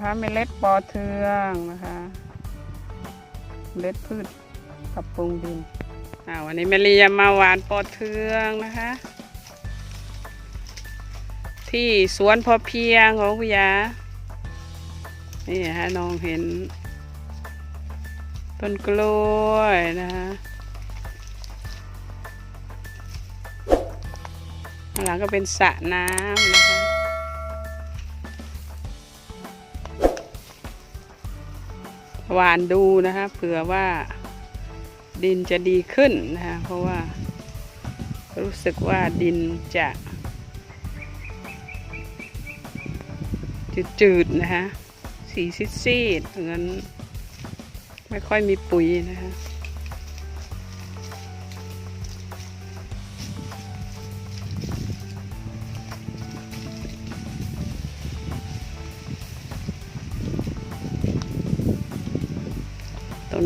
นะคะเมล็ดปอเทืองนะคะเมล็ดพืชปรับปรุงดินอ่าวันนี้แมรีจะมาหวานปอเทืองนะคะ ที่สวนพอเพียงของคุณยานี่ฮะน้องเห็น ต้นกล้วยนะคะหลังก็เป็นสระน้ำนะคะ หวานดูนะคะเผื่อว่าดินจะดีขึ้นนะคะเพราะว่ารู้สึกว่าดินจะ จืดๆนะคะสีซีดๆงั้นไม่ค่อยมีปุ๋ยนะคะ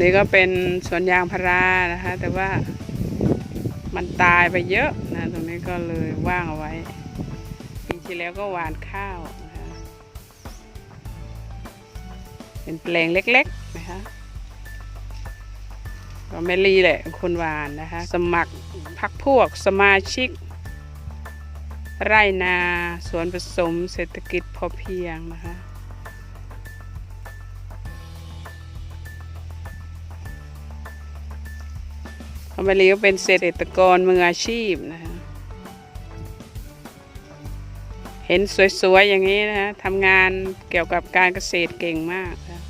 นี้ก็เป็นสวนยางพารานะคะ แต่ว่ามันตายไปเยอะนะตรงนี้ก็เลยว่างเอาไว้ ปีที่แล้วก็หวานข้าวนะคะเป็นแปลงเล็กๆนะคะก็แม่ลีแหละคนหวานนะคะ สมัครพักพวกสมาชิก ไร่นาสวนผสมเศรษฐกิจพอเพียงนะคะ อเมรีก็เป็นเกษตรกรมืออาชีพนะคะเห็นสวย ๆ อย่างนี้นะคะทำงานเกี่ยวกับการเกษตรเก่งมากนะ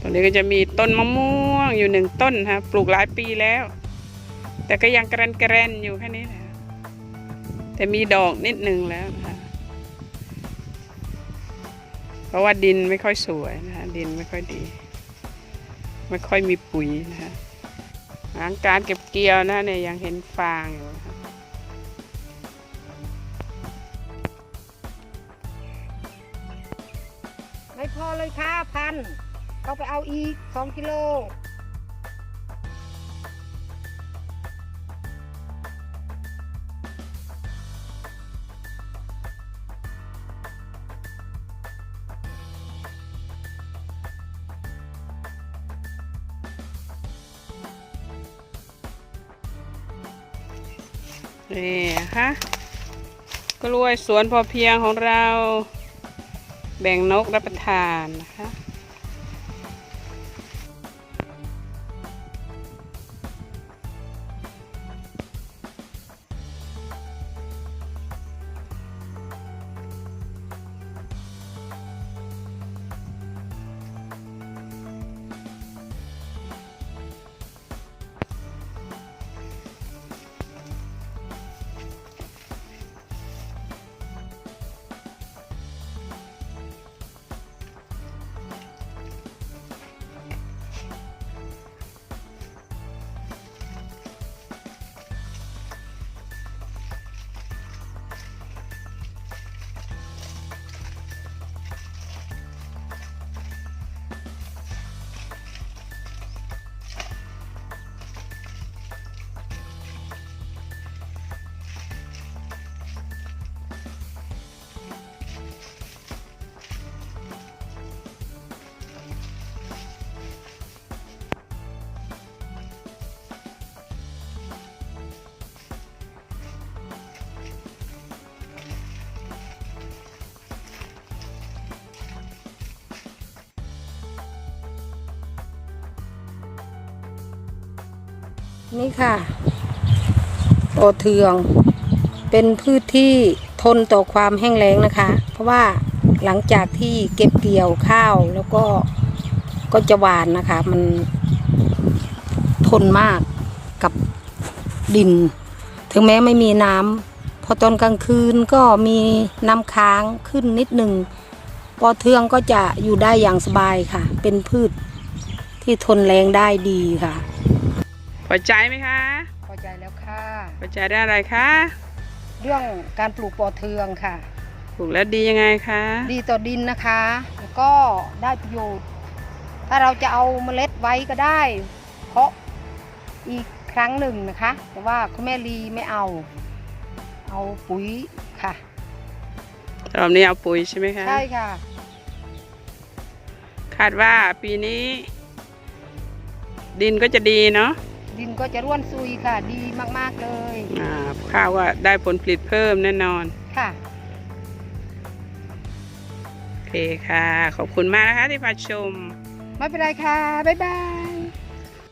ตรงนี้ก็จะมีต้นมะม่วงอยู่หนึ่งต้นนะคะปลูกหลายปีแล้ว แต่ก็ยังกระนกระนอยู่แค่นี้นะะแต่มีดอกนิดหนึ่งแล้วนะ ราะว่าดินไม่ค่อยสวยนะคะดินไม่ค่อยดี ไม่ค่อยมีปุ๋ยนะคะหลังการเก็บเกี่ยวนะเนี่ยยังเห็นฟางอยู่ไม่พอเลยค่ะพันเขาไปเอาอีกสองกิโล นี่ค่ะกล้วยสวนพอเพียงของเรา แบ่งนกรับประทานนะคะ นี่ค่ะโอเทือง เป็นพืชที่ทนต่อความแห้งแล้งนะคะ เพราะว่าหลังจากที่เก็บเกี่ยวข้าวแล้วก็ก็จะหวานนะคะ มันทนมากกับดิน ถึงแม้ไม่มีน้ำพอตอนกลางคืนก็มีน้ำค้างขึ้นนิดหนึ่งปอเทืองก็จะอยู่ได้อย่างสบายค่ะ เป็นพืชที่ทนแรงได้ดีค่ะ พอใจไหมคะพอใจแล้วค่ะพอใจได้อะไรคะเรื่องการปลูกปอเทืองค่ะปลูกแล้วดียังไงคะ ดีต่อดินนะคะแล้วก็ได้ประโยชน์ ถ้าเราจะเอาเมล็ดไว้ก็ได้ เพราะอีกครั้งหนึ่งนะคะ แต่ว่าคุณแม่ลีไม่เอา เอาปุ๋ยค่ะรอบนี้เอาปุ๋ยใช่ไหมคะใช่ค่ะ คาดว่าปีนี้ ดินก็จะดีเนาะ ดินก็จะร่วนซุยค่ะ ดีมากๆเลยอ่าข้าวว่าได้ผลผลิตเพิ่มแน่นอน ค่ะ โอเคค่ะ ขอบคุณมากนะคะที่มาชม ไม่เป็นไรค่ะ บ๊ายบาย